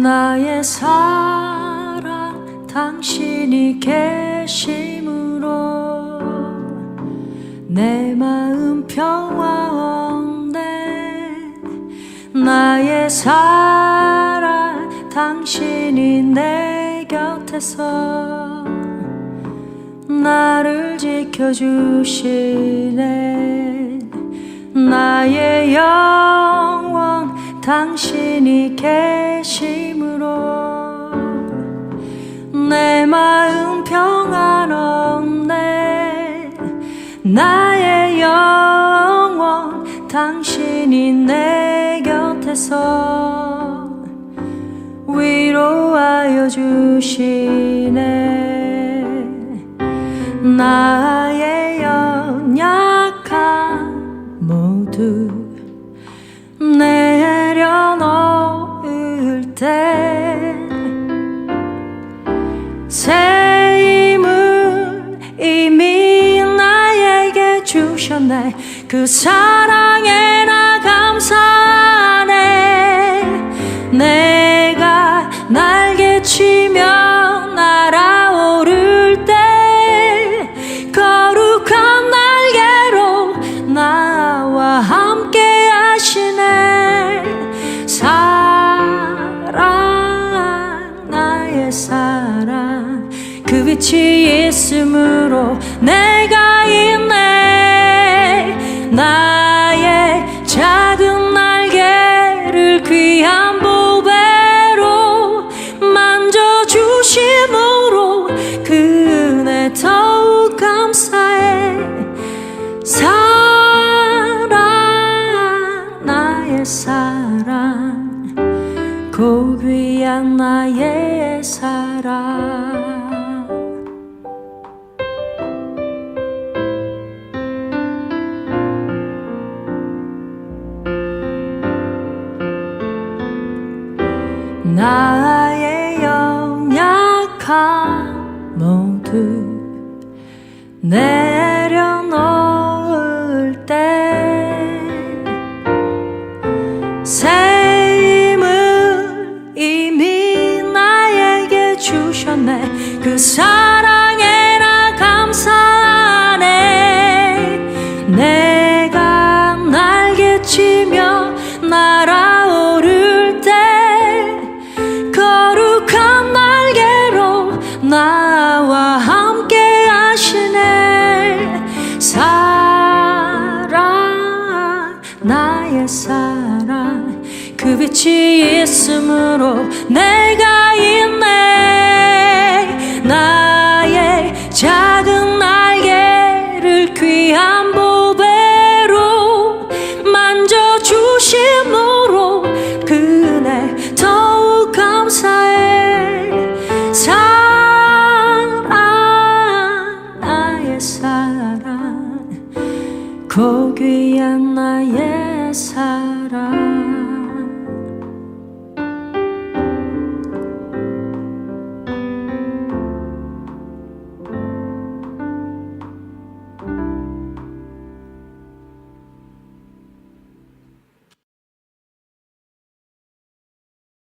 나의 사랑 당신이 계심으로 내 마음 평화 얻네. 나의 사랑 당신이 내 곁에서 나를 지켜주시네. 나의 영원 당신이 계심으로 내 마음 평안 없네. 나의 영원 당신이 내 곁에서 위로하여 주시네. 나의 연약함 모두 새 힘을 이미 나에게 주셨네. 그 사랑에 나 감사하네. 내가 날개 치며 날아오를 때 거룩한 날개로 나와 함께 하시네. 사랑 나의 사랑 그 빛이 있으므로 내가 있네. 나의 작은 날개를 귀한 보배로 만져주심으로 그네 더욱 감사해. 사랑 나의 사랑 고귀한 나의 사랑 내려놓을 때새 힘을 이미 나에게 주셨네. 그 사랑에 나 감사하네. 내 사랑. 그 빛이 있음으로 내가 있네. 나의 작은 날개를 귀한 보배로 만져주심으로 그네 더욱 감사해. 사랑 나의 사랑. 고귀한 나의 사랑.